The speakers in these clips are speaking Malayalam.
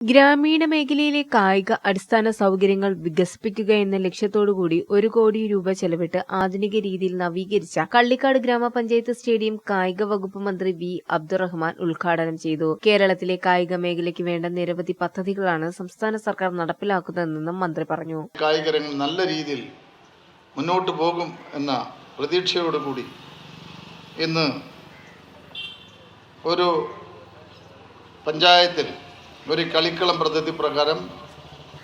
ഗ്രാമീണ മേഖലയിലെ കായിക അടിസ്ഥാന സൗകര്യങ്ങൾ വികസിപ്പിക്കുക എന്ന ലക്ഷ്യത്തോടുകൂടി ഒരു കോടി രൂപ ചെലവിട്ട് ആധുനിക രീതിയിൽ നവീകരിച്ച കള്ളിക്കാട് ഗ്രാമപഞ്ചായത്ത് സ്റ്റേഡിയം കായിക വകുപ്പ് മന്ത്രി വി അബ്ദുറഹ്മാൻ ഉദ്ഘാടനം ചെയ്തു. കേരളത്തിലെ കായിക മേഖലയ്ക്ക് വേണ്ട നിരവധി പദ്ധതികളാണ് സംസ്ഥാന സർക്കാർ നടപ്പിലാക്കുന്നതെന്നും മന്ത്രി പറഞ്ഞു. കായിക രംഗം നല്ല രീതിയിൽ മുന്നോട്ട് പോകും എന്ന പ്രതീക്ഷയോടുകൂടി ഇന്ന് ഒരു പഞ്ചായത്തിൽ ഒരു കളിക്കളം പദ്ധതി പ്രകാരം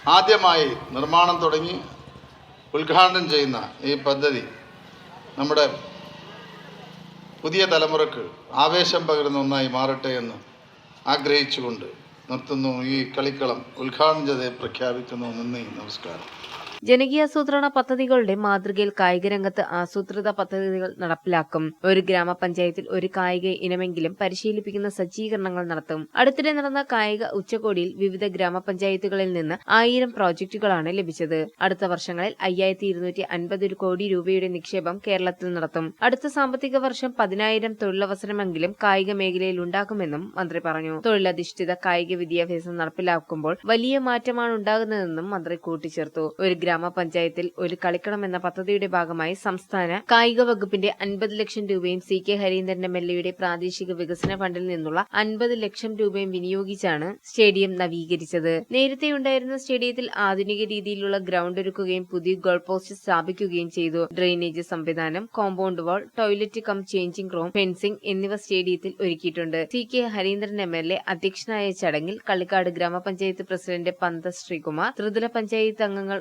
ആദ്യമായി നിർമ്മാണം തുടങ്ങി ഉദ്ഘാടനം ചെയ്യുന്ന ഈ പദ്ധതി നമ്മുടെ പുതിയ തലമുറയ്ക്ക് ആവേശം പകരുന്ന ഒന്നായി മാറട്ടെ എന്ന് ആഗ്രഹിച്ചുകൊണ്ട് നിർത്തുന്നു ഈ കളിക്കളം ഉദ്ഘാടനം ചെയ്ത് പ്രഖ്യാപിക്കുന്നു. നന്ദി നമസ്കാരം. ജനകീയാസൂത്രണ പദ്ധതികളുടെ മാതൃകയിൽ കായിക രംഗത്ത് ആസൂത്രിത പദ്ധതികൾ നടപ്പിലാക്കും. ഒരു ഗ്രാമപഞ്ചായത്തിൽ ഒരു കായിക ഇനമെങ്കിലും പരിശീലിപ്പിക്കുന്ന സജ്ജീകരണങ്ങൾ നടത്തും. അടുത്തിടെ നടന്ന കായിക ഉച്ചകോടിയിൽ വിവിധ ഗ്രാമപഞ്ചായത്തുകളിൽ നിന്ന് ആയിരം പ്രോജക്റ്റുകളാണ് ലഭിച്ചത്. അടുത്ത വർഷങ്ങളിൽ അയ്യായിരത്തി ഇരുന്നൂറ്റി അൻപത് കോടി രൂപയുടെ നിക്ഷേപം കേരളത്തിൽ നടത്തും. അടുത്ത സാമ്പത്തിക വർഷം പതിനായിരം തൊഴിലവസരമെങ്കിലും കായിക മേഖലയിൽ ഉണ്ടാക്കുമെന്നും മന്ത്രി പറഞ്ഞു. തൊഴിലധിഷ്ഠിത കായിക വിദ്യാഭ്യാസം നടപ്പിലാക്കുമ്പോൾ വലിയ മാറ്റമാണ് ഉണ്ടാകുന്നതെന്നും മന്ത്രി കൂട്ടിച്ചേർത്തു. ഒരു ഗ്രാമപഞ്ചായത്തിൽ ഒരു കളിക്കണമെന്ന പദ്ധതിയുടെ ഭാഗമായി സംസ്ഥാന കായിക വകുപ്പിന്റെ അൻപത് ലക്ഷം രൂപയും സി കെ ഹരീന്ദ്രൻ എം പ്രാദേശിക വികസന ഫണ്ടിൽ നിന്നുള്ള അൻപത് ലക്ഷം രൂപയും വിനിയോഗിച്ചാണ് സ്റ്റേഡിയം നവീകരിച്ചത്. നേരത്തെയുണ്ടായിരുന്ന സ്റ്റേഡിയത്തിൽ ആധുനിക രീതിയിലുള്ള ഗ്രൗണ്ട് ഒരുക്കുകയും പുതിയ ഗോൾ പോസ്റ്റ് സ്ഥാപിക്കുകയും ചെയ്തു. ഡ്രെയിനേജ് സംവിധാനം compound wall toilet cum changing room fencing എന്നിവ സ്റ്റേഡിയത്തിൽ ഒരുക്കിയിട്ടുണ്ട്. C K Harindran M L A അധ്യക്ഷനായ ചടങ്ങിൽ കള്ളിക്കാട് ഗ്രാമപഞ്ചായത്ത് പ്രസിഡന്റ് പന്ത ശ്രീകുമാർ ത്രിതല പഞ്ചായത്ത് അംഗങ്ങൾ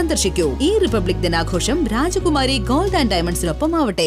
സന്ദർശിക്കൂ. ഈ റിപ്പബ്ലിക് ദിനാഘോഷം രാജകുമാരി ഗോൾഡ് ആൻഡ് ഡയമണ്ട്സിനൊപ്പം ആവട്ടെ